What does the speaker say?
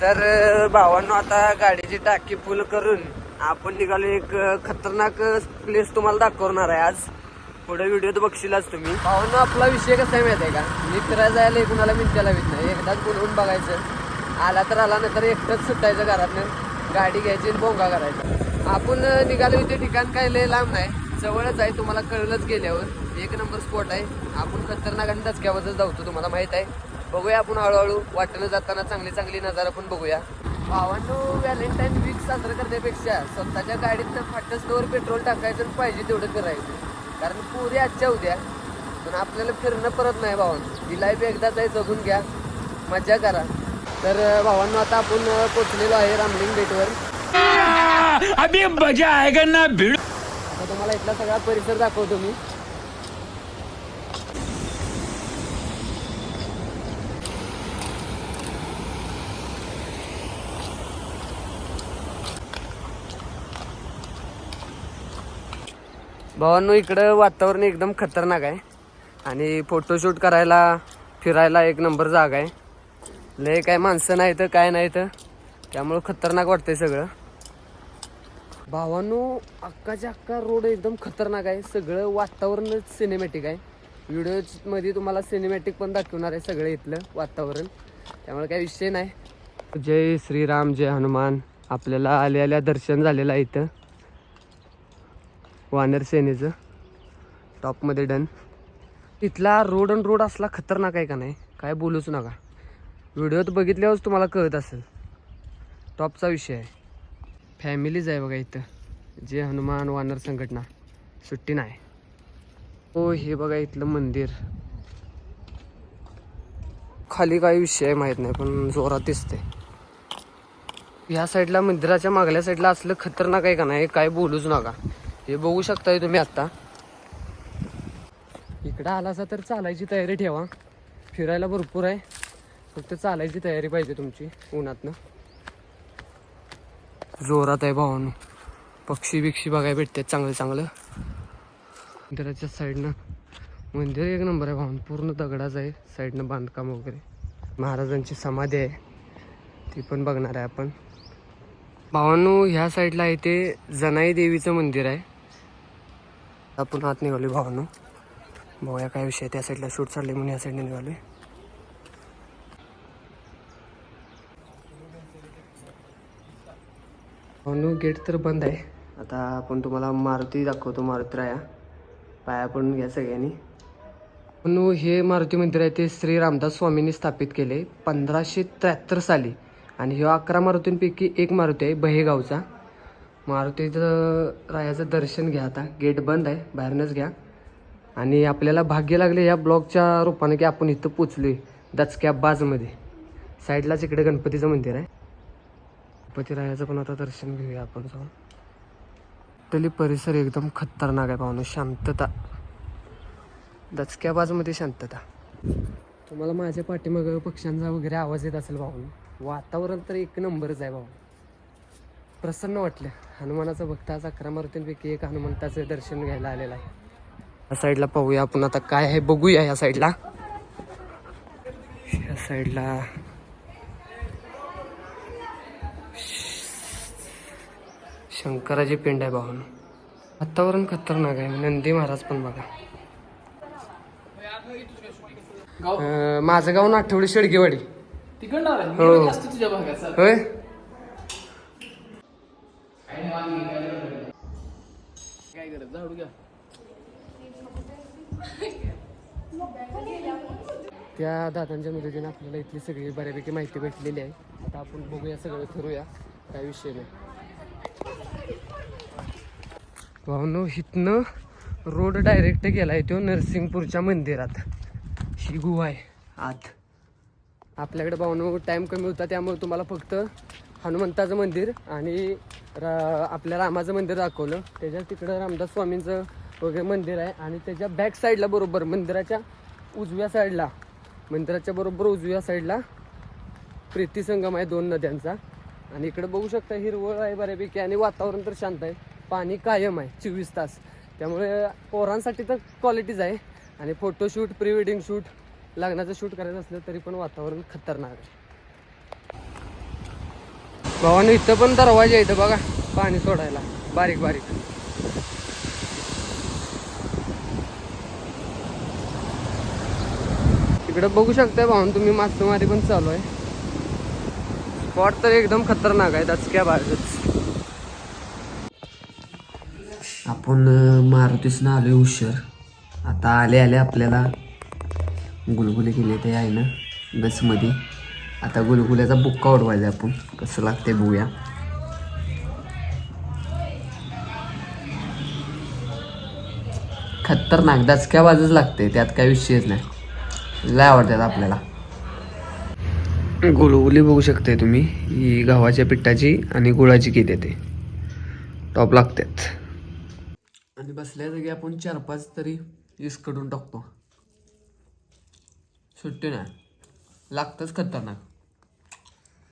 तर भावांनो आता गाडीची टाकी फुल करून आपण निघालो एक खतरनाक प्लेस तुम्हाला दाखवणार आहे आज. पुढे तर बघशीलच तुम्ही. भावांनो आपला विषय कसा आहे माहिती आहे का? मी फिरायला जायला कुणाला मिनिटं लावित नाही एकदाच बोलवून बघायचं. आला तर आला नाही तर एकटंच सुटायचं घरातनं. गाडी घ्यायची आणि बोंगा करायचा. आपण निघालो इथे ठिकाण काय लय लांब नाही. जवळच आहे तुम्हाला कळलंच गेल्यावर. एक नंबर स्पॉट आहे. आपण खतरनाक आणि डचक्यावरच जाऊतो तुम्हाला माहीत आहे. बघूया आपण हळूहळू वाटेनं जाताना चांगली चांगली नजारा पण बघूया. भावांनो व्हॅलेंटाईन वीक साजरं करण्यापेक्षा स्वतःच्या गाडीत फाटस्टोवर पेट्रोल टाकायचं आणि पाहिजे तेवढं करायचं. कारण पुरे आजच्या उद्या. पण आपल्याला फिरणं परत नाही भावांनो. ही लाईफ एकदाच आहे जगून घ्या. मजा करा. तर भावांनो आता आपण पोचलेलो आहे रामलिंग गेटवर अभी मजा आएगा ना भिड़. आता तुम्हाला इथला सगळा परिसर दाखवतो मी. भावांनो इकडं वातावरण एकदम खतरनाक आहे. आणि फोटोशूट करायला फिरायला एक नंबर जागा आहे. लय काय माणसं नाही तर काय नाही तर त्यामुळं खतरनाक वाटतंय सगळं. भावांनो अक्काच्या अक्का रोड एकदम खतरनाक आहे. सगळं वातावरणच सिनेमॅटिक आहे. व्हिडिओमध्ये तुम्हाला सिनेमॅटिक पण दाखवणार आहे सगळं इथलं वातावरण. त्यामुळे काही विषय नाही. जय श्रीराम जय हनुमान. आपल्याला आल्या आल्या दर्शन झालेलं आहे इथं. वानर सेनेचं. टॉपमध्ये डन. इथला रोड अँड रोड असला खतरनाक आहे का नाही काय बोलूच नका. व्हिडिओत बघितल्यावरच तुम्हाला कळत असेल. टॉपचा विषय आहे. फॅमिलीज आहे बघा इथं. जे हनुमान वानर संघटना. सुट्टी नाही. हो हे बघा इथलं मंदिर. खाली काही विषय आहे माहीत नाही पण जोरात दिसते. ह्या साईडला मंदिराच्या मागल्या साईडला असलं खतरनाक आहे का नाही काय बोलूच नका. हे बघू शकताय तुम्ही आत्ता. इकडं आलासा तर चालायची तयारी ठेवा. फिरायला भरपूर आहे. फक्त चालायची तयारी पाहिजे तुमची उन्हातनं. जोरात आहे भावानो. पक्षी बिक्षी बघायला भेटतात चांगलं चांगलं. मंदिराच्या साईडनं मंदिर एक नंबर आहे भावान. पूर्ण दगडाच आहे. साईडनं बांधकाम वगैरे. महाराजांची समाधी आहे. ती पण बघणार आहे आपण. भावानो ह्या साईडला आहे ते जनाई देवीचं मंदिर आहे. आपण आत निघालो भावानं. भाऊया काय विषय त्या साईडला शूट चालले म्हणून या साईडने निघालोय. भावानो गेट तर बंद आहे. आता आपण तुम्हाला मारुती दाखवतो मारुती राया. पाया पडून घ्या सगळ्यांनी. पण हे मारुती मंदिर आहे. ते श्री रामदास स्वामींनी स्थापित केले पंधराशे त्र्याहत्तर साली. आणि ह्या अकरा मारुतींपैकी एक मारुती आहे बहेगावचा. मारुतीचं रायाचं दर्शन घ्या आता. गेट बंद आहे बाहेरनंच घ्या. आणि आपल्याला भाग्य लागले या ब्लॉकच्या रूपाने की आपण इथं पोचलोय दचक्या बाजमध्ये. साईडलाच इकडे गणपतीचं मंदिर आहे. गणपती रायाचं पण आता दर्शन घेऊया आपण जाऊन. तरी परिसर एकदम खतरनाक आहे पाहुणे शांतता. दचक्या बाजूमध्ये शांतता. तुम्हाला माझ्या पाठीमागं पक्ष्यांचा वगैरे आवाज येत असेल भाऊ वातावरण तर एक नंबरच आहे भाऊ प्रसन्न वाटलं. हनुमानाचा भक्त आज अकरा मारुतींपैकी एक हनुमंताचं दर्शन घ्यायला आलेला आहे. या साईडला पाहूया आपण आता काय आहे बघूया या साईडला. या साईडला. शंकराची पिंड आहे भाऊन वातावरण खतरनाक आहे नंदी महाराज पण बघा. माझं गाव नाठवडी शेडगेवाडी. हो. होय काय करत झाडू घ्या. त्या दादांच्या मदतीने आपल्याला इथली सगळी बऱ्यापैकी माहिती भेटलेली आहे. आता आपण बघूया सगळं फिरूया काय विषय नाही. भावनो इथनं रोड डायरेक्ट गेला आहे तो नरसिंगपूरच्या मंदिरात. ही गुहा आहे आत. आपल्याकडे भावनो टाईम कमी होता त्यामुळे तुम्हाला फक्त हनुमंताचं मंदिर आणि रा आपल्या रामाचं मंदिर दाखवलं. त्याच्या तिकडं रामदास स्वामींचं वगैरे मंदिर आहे. आणि त्याच्या बॅक साईडला बरोबर मंदिराच्या उजव्या साईडला मंदिराच्या बरोबर उजव्या साईडला प्रीती संगम आहे दोन नद्यांचा. आणि इकडं बघू शकता हिरवळ आहे बऱ्यापैकी आणि वातावरण तर शांत आहे. पाणी कायम आहे चोवीस तास. त्यामुळे पोरांसाठी तर क्वालिटीज आहे. आणि फोटोशूट प्री वेडिंग शूट लग्नाचं शूट करायचं असलं तरी पण वातावरण खतरनाक आहे. भावानं इथं पण दरवाजा आहे इथं बघा पाणी सोडायला. बारीक बारीक. इकडं बघू शकताय भाऊन तुम्ही मासेमारी पण चालू आहे. स्पॉट तर एकदम खतरनाक आहे दचक्या बाजूच. आपण मारुतीसनं आलोय उशीर. आता आले आले आपल्याला. गुलगुले केले ते आहे ना बसमध्ये. आता गुलगुल्याचा बुक्का उडवायचा आपण. कसं लागते बघूया. खतरनाक दचक्या बाजूच लागते त्यात काही विषयच नाही. लय आवडतात आपल्याला. गुलगुली बघू शकते तुम्ही. ही गव्हाच्या पिठाची आणि गुळाची केली ते. टॉप लागतात आणि बसल्या जागी आपण चार पाच तरी करून टाकतो. सुट्टी नाही. लागतंच खतरनाक.